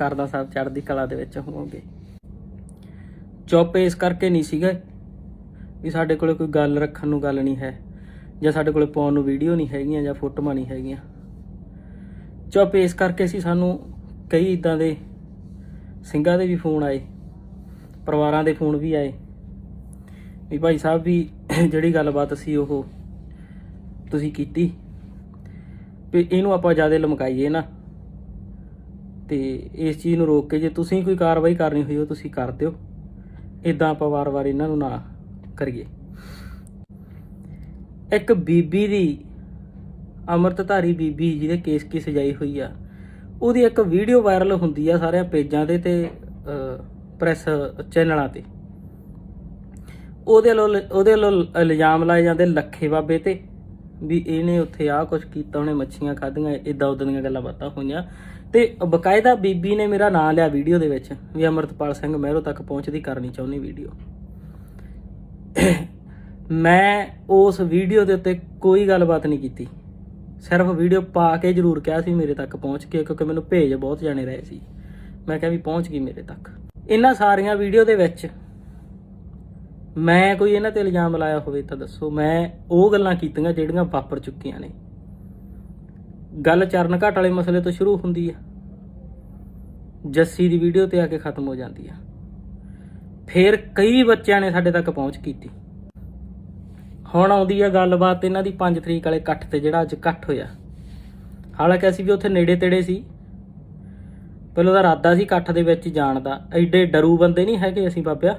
ਕਰਦਾ ਸਾਹਿਬ ਚੜ੍ਹਦੀ ਕਲਾ ਦੇ ਵਿੱਚ ਹੋਵੋਗੇ। ਚੁੱਪ ਇਸ ਕਰਕੇ ਨਹੀਂ ਸੀਗਾ ਵੀ ਸਾਡੇ ਕੋਲੇ ਕੋਈ ਗੱਲ ਰੱਖਣ ਨੂੰ ਗੱਲ ਨਹੀਂ ਹੈ, ਜਾਂ ਸਾਡੇ ਕੋਲੇ ਪਾਉਣ ਨੂੰ ਵੀਡੀਓ ਨਹੀਂ ਹੈਗੀਆਂ, ਜਾਂ ਫੋਟੋਆਂ ਨਹੀਂ ਹੈਗੀਆਂ। ਚੁੱਪ ਇਸ ਕਰਕੇ ਸੀ ਸਾਨੂੰ ਕਈ ਇਦਾਂ ਦੇ ਸਿੰਘਾਂ ਦੇ ਵੀ ਫੋਨ ਆਏ, ਪਰਿਵਾਰਾਂ ਦੇ ਫੋਨ ਵੀ ਆਏ। ਵੀ ਭਾਈ ਸਾਹਿਬ ਵੀ ਜਿਹੜੀ ਗੱਲਬਾਤ ਸੀ ਉਹ ਤੁਸੀਂ ਕੀਤੀ, ਵੀ ਇਹਨੂੰ ਆਪਾਂ ਜ਼ਿਆਦਾ ਲਮਕਾਈਏ ਨਾ। ਤੇ ਇਸ ਚੀਜ਼ ਨੂੰ ਰੋਕ ਕੇ ਜੇ ਤੁਸੀਂ ਕੋਈ ਕਾਰਵਾਈ ਕਰਨੀ ਹੋਈ, ਉਹ ਤੁਸੀਂ ਕਰ ਦਿਓ। ਇਦਾਂ ਆਪਾਂ ਵਾਰ-ਵਾਰ ਇਹਨਾਂ ਨੂੰ ਨਾ ਕਰੀਏ। ਇੱਕ ਬੀਬੀ ਦੀ, ਅੰਮ੍ਰਿਤਧਾਰੀ ਬੀਬੀ ਜਿਹਦੇ ਕੇਸ ਕੀ ਸਜਾਈ ਹੋਈ ਆ, ਉਹਦੀ ਇੱਕ ਵੀਡੀਓ ਵਾਇਰਲ ਹੁੰਦੀ ਆ ਸਾਰਿਆਂ ਪੇਜਾਂ ਤੇ ਤੇ ਪ੍ਰੈਸ ਚੈਨਲਾਂ ਤੇ। ਉਹਦੇ ਵੱਲੋਂ ਉਹਦੇ ਵੱਲੋਂ ਇਲਜ਼ਾਮ ਲਾਏ ਜਾਂਦੇ ਲੱਖੇ ਬਾਬੇ ਤੇ, ਵੀ ਇਹਨੇ ਉੱਥੇ ਆਹ ਕੁਝ ਕੀਤਾ, ਉਹਨੇ ਮੱਛੀਆਂ ਖਾਧੀਆਂ ਇਦਾਂ ਉਦਾਂ ਦੀਆਂ ਗੱਲਾਂ ਬਾਤਾਂ ਹੋਈਆਂ। ਤੇ ਬਕਾਇਦਾ ਬੀਬੀ ਨੇ ਮੇਰਾ ਨਾਂ ਲਿਆ ਵੀਡੀਓ ਦੇ ਵਿੱਚ ਵੀ ਅਮਰਤਪਾਲ ਸਿੰਘ ਮਹਿਰੋ ਤੱਕ ਪਹੁੰਚਦੀ ਕਰਨੀ ਚਾਹੁੰਦੀ ਵੀਡੀਓ। ਮੈਂ ਉਸ ਵੀਡੀਓ ਦੇ ਉੱਤੇ ਕੋਈ ਗੱਲਬਾਤ ਨਹੀਂ ਕੀਤੀ। ਸਿਰਫ ਵੀਡੀਓ ਪਾ ਕੇ ਜ਼ਰੂਰ ਕਿਹਾ ਸੀ ਮੇਰੇ ਤੱਕ ਪਹੁੰਚ ਕੇ ਕਿਉਂਕਿ ਮੈਨੂੰ ਭੇਜ ਬਹੁਤ ਜਾਣੇ ਰਹੇ ਸੀ। ਮੈਂ ਕਿਹਾ ਵੀ ਪਹੁੰਚ ਗਈ ਮੇਰੇ ਤੱਕ। ਇਹਨਾਂ ਸਾਰੀਆਂ ਵੀਡੀਓ ਦੇ ਵਿੱਚ ਮੈਂ ਕੋਈ ਇਹਨਾਂ ਤੇ ਇਲਜ਼ਾਮ ਲਾਇਆ ਹੋਵੇ ਤਾਂ ਦੱਸੋ। ਮੈਂ ਉਹ ਗੱਲਾਂ ਕੀਤੀਆਂ ਜਿਹੜੀਆਂ ਵਾਪਰ ਚੁੱਕੀਆਂ ਨੇ। ਗੱਲ ਚਰਨ ਘਾਟ ਵਾਲੇ ਮਸਲੇ ਤੋਂ ਸ਼ੁਰੂ ਹੁੰਦੀ ਹੈ ਜੱਸੀ ਦੀ ਵੀਡੀਓ ਤੇ ਆ ਕੇ ਖਤਮ ਹੋ ਜਾਂਦੀ ਆ। ਫਿਰ ਕਈ ਬੱਚਿਆਂ ਨੇ ਸਾਡੇ ਤੱਕ ਪਹੁੰਚ ਕੀਤੀ। ਹੁਣ ਆਉਂਦੀ ਆ ਗੱਲਬਾਤ ਇਹਨਾਂ ਦੀ 5 ਤਰੀਕ ਵਾਲੇ ਇਕੱਠ ਤੇ, ਜਿਹੜਾ ਅੱਜ ਇਕੱਠ ਹੋਇਆ। ਹਾਲਾਂਕਿ ਅਸੀਂ ਵੀ ਉੱਥੇ ਨੇੜੇ ਤੇੜੇ ਸੀ। ਪਹਿਲਾਂ ਦਾ ਇਰਾਦਾ ਸੀ ਇਕੱਠ ਦੇ ਵਿੱਚ ਜਾਣ ਦਾ। ਐਡੇ ਡਰੂ ਬੰਦੇ ਨਹੀਂ ਹੈਗੇ ਅਸੀਂ ਬਾਬਿਆ।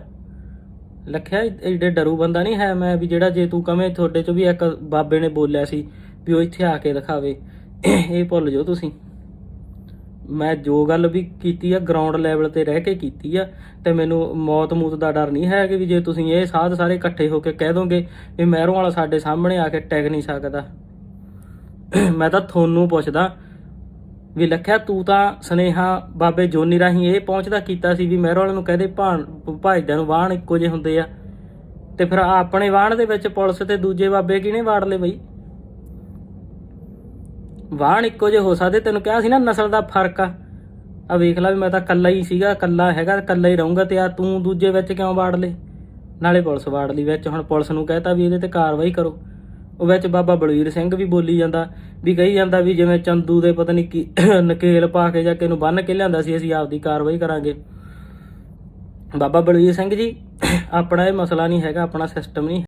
ਲਖਿਆ, ਐਡੇ ਡਰੂ ਬੰਦਾ ਨਹੀਂ ਹੈ ਮੈਂ ਵੀ ਜਿਹੜਾ ਜੇ ਤੂੰ ਕਵੇਂ ਤੁਹਾਡੇ ਚੋਂ ਵੀ ਇੱਕ ਬਾਬੇ ਨੇ ਬੋਲਿਆ ਸੀ ਵੀ ਉਹ ਇੱਥੇ ਆ ਕੇ ਦਿਖਾਵੇ। ਇਹ ਭੁੱਲ ਜਾਓ ਤੁਸੀਂ। ਮੈਂ ਜੋ ਗੱਲ ਵੀ ਕੀਤੀ ਆ ਗਰਾਊਂਡ ਲੈਵਲ ਤੇ ਰਹਿ ਕੇ ਕੀਤੀ ਆ, ਤੇ ਮੈਨੂੰ ਮੌਤ ਮੂਤ ਦਾ ਡਰ ਨਹੀਂ ਹੈ ਕਿ ਵੀ ਜੇ ਤੁਸੀਂ ਇਹ ਸਾਧ ਸਾਰੇ ਇਕੱਠੇ ਹੋ ਕੇ ਕਹਿ ਦੋਗੇ ਵੀ ਮਹਿਰੋਂ ਵਾਲਾ ਸਾਡੇ ਸਾਹਮਣੇ ਆ ਕੇ ਟੈਗ ਨਹੀਂ ਸਕਦਾ। ਮੈਂ ਤਾਂ ਤੁਹਾਨੂੰ ਪੁੱਛਦਾ ਵੀ ਲੱਖਿਆ ਤੂੰ ਤਾਂ ਸਨੇਹਾ ਬਾਬੇ ਜੋਨੀ ਰਾਹੀਂ ਇਹ ਪਹੁੰਚਦਾ ਕੀਤਾ ਸੀ ਵੀ ਮਹਿਰੋਂ ਵਾਲੇ ਨੂੰ ਕਹਦੇ ਭਾਣ ਭਾਈਦਿਆਂ ਨੂੰ ਵਾਹਣ ਇੱਕੋ ਜਿਹੇ ਹੁੰਦੇ ਆ। ਤੇ ਫਿਰ ਆਪਣੇ ਵਾਹਣ ਦੇ ਵਿੱਚ ਪੁਲਿਸ ਤੇ ਦੂਜੇ ਬਾਬੇ ਕਿਹਨੇ ਵਾੜ ਲਏ ਬਈ? ਵਾਹਣ ਇੱਕੋ ਜਿਹੇ ਹੋ ਸਕਦੇ, ਤੈਨੂੰ ਕਿਹਾ ਸੀ ਨਾ ਨਸਲ ਦਾ ਫ਼ਰਕ ਆ। ਆ ਵੇਖ ਲੈ ਵੀ ਮੈਂ ਤਾਂ ਕੱਲਾ ਹੀ ਸੀਗਾ ਕੱਲਾ ਹੈਗਾ ਕੱਲਾ ਹੀ ਰਹੂੰਗਾ ਤੇ ਆ ਤੂੰ ਦੂਜੇ ਵਿੱਚ ਕਿਉਂ ਵਾੜ ਲੇ ਨਾਲੇ ਪੁਲਿਸ ਵਾੜ ਲਈ ਵਿੱਚ, ਹੁਣ ਪੁਲਿਸ ਨੂੰ ਕਹਿਤਾ ਵੀ ਇਹਦੇ ਤੇ ਕਾਰਵਾਈ ਕਰੋ। ਉਹ ਵਿੱਚ ਬਾਬਾ ਬਲਵੀਰ ਸਿੰਘ ਵੀ ਬੋਲੀ ਜਾਂਦਾ, ਵੀ ਕਹੀ ਜਾਂਦਾ ਵੀ ਜਿਵੇਂ ਚੰਦੂ ਦੇ ਪਤਾ ਨਹੀਂ ਕੀ ਨਕੇਲ ਪਾ ਕੇ ਜਾਂ ਕਿਨੂੰ ਬੰਨ ਕੇ ਲਿਆਂਦਾ ਸੀ, ਅਸੀਂ ਆਪਦੀ ਕਾਰਵਾਈ ਕਰਾਂਗੇ। ਬਾਬਾ ਬਲਵੀਰ ਸਿੰਘ ਜੀ, ਆਪਣਾ ਇਹ ਮਸਲਾ ਨਹੀਂ ਹੈਗਾ, ਆਪਣਾ ਸਿਸਟਮ ਨਹੀਂ